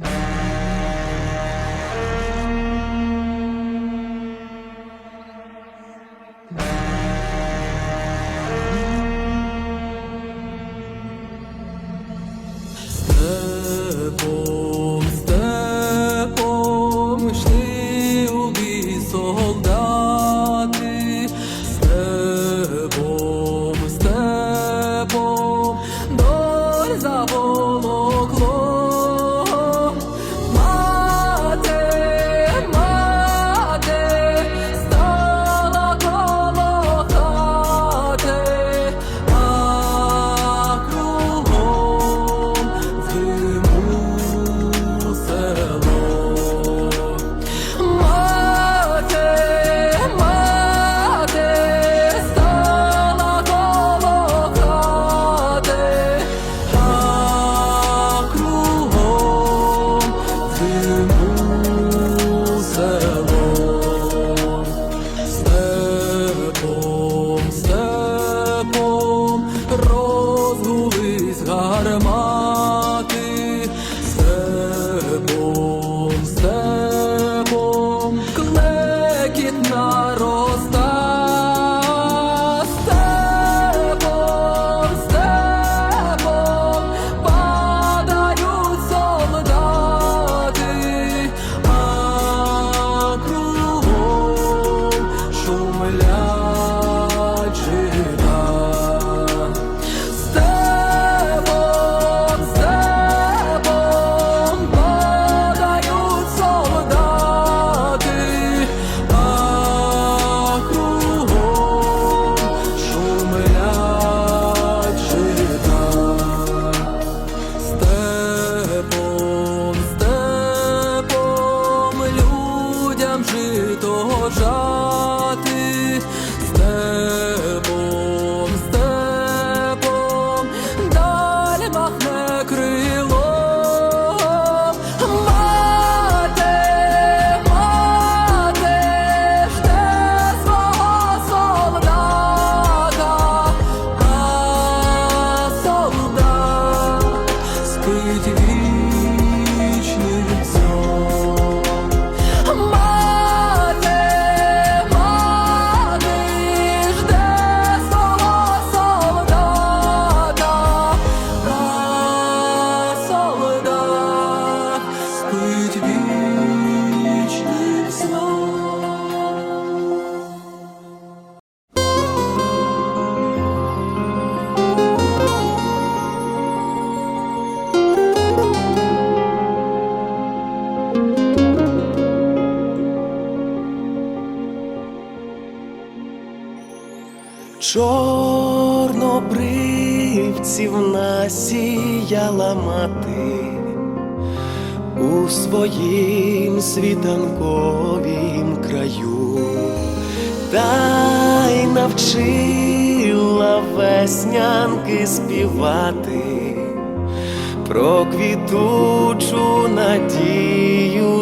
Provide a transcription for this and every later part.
Yeah. Чорнобривців насіяла мати у своїм світанковім краю, та й навчила веснянки співати про квітучу надію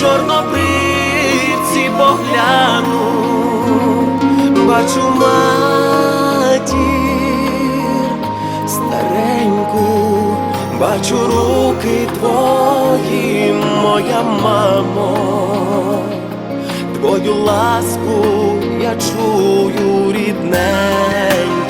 чорнобривці погляну, бачу матір стареньку, бачу руки твої, моя мамо, твою ласку я чую рідненька.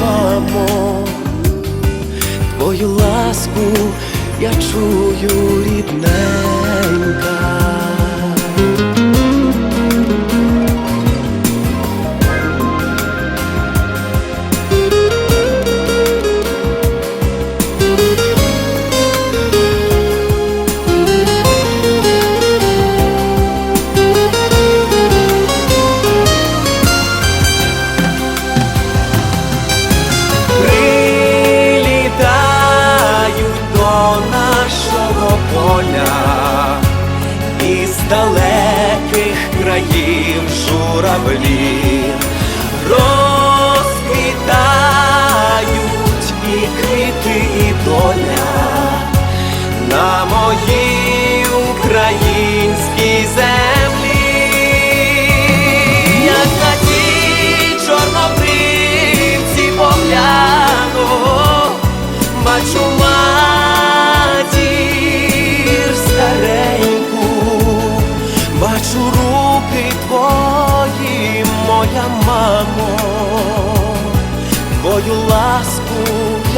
твою ласку я чую рідненька.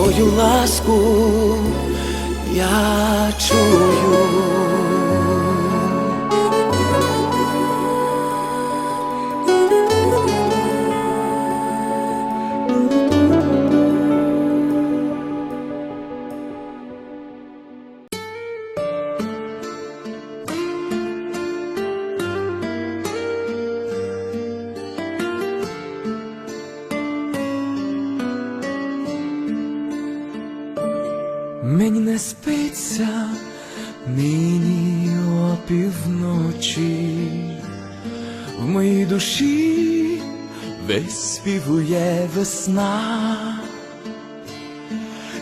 твою ласку я чую. Мені не спиться нині опівночі, в моїй душі виспівує весна,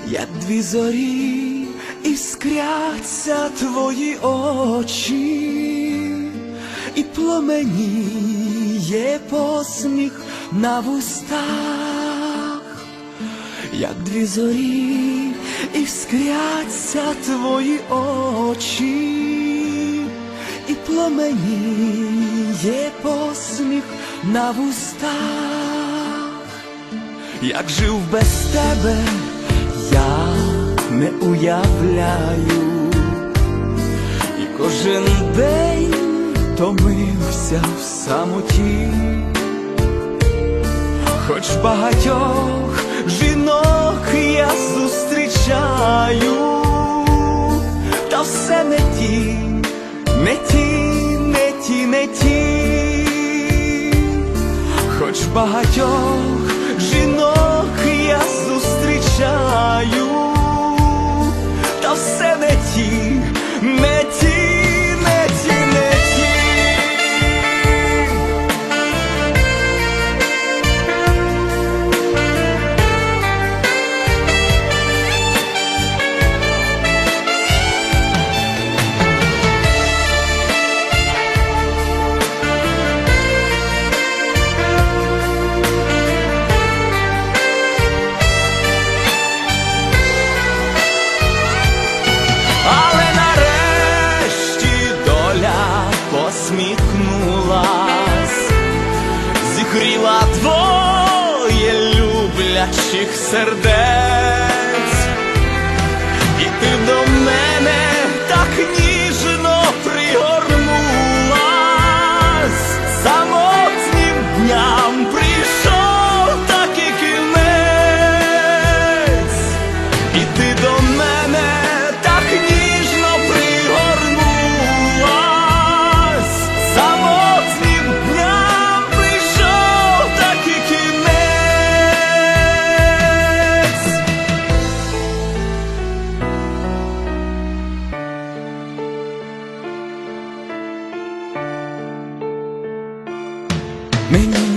як дві зорі іскряться твої очі, і пломеніє посміх на вустах. Як дві зорі, іскряться твої очі, і пломеніє посміх на вустах, як жив без тебе, я не уявляю, і кожен день томився в самоті. Хоч багатьох жінок я зустрічаю, та все не ті, не ті, не ті, не ті, хоч багатьох жінок я зустрічаю, та все не посміхнулась, зігріла двоє люблячих сердець, Мені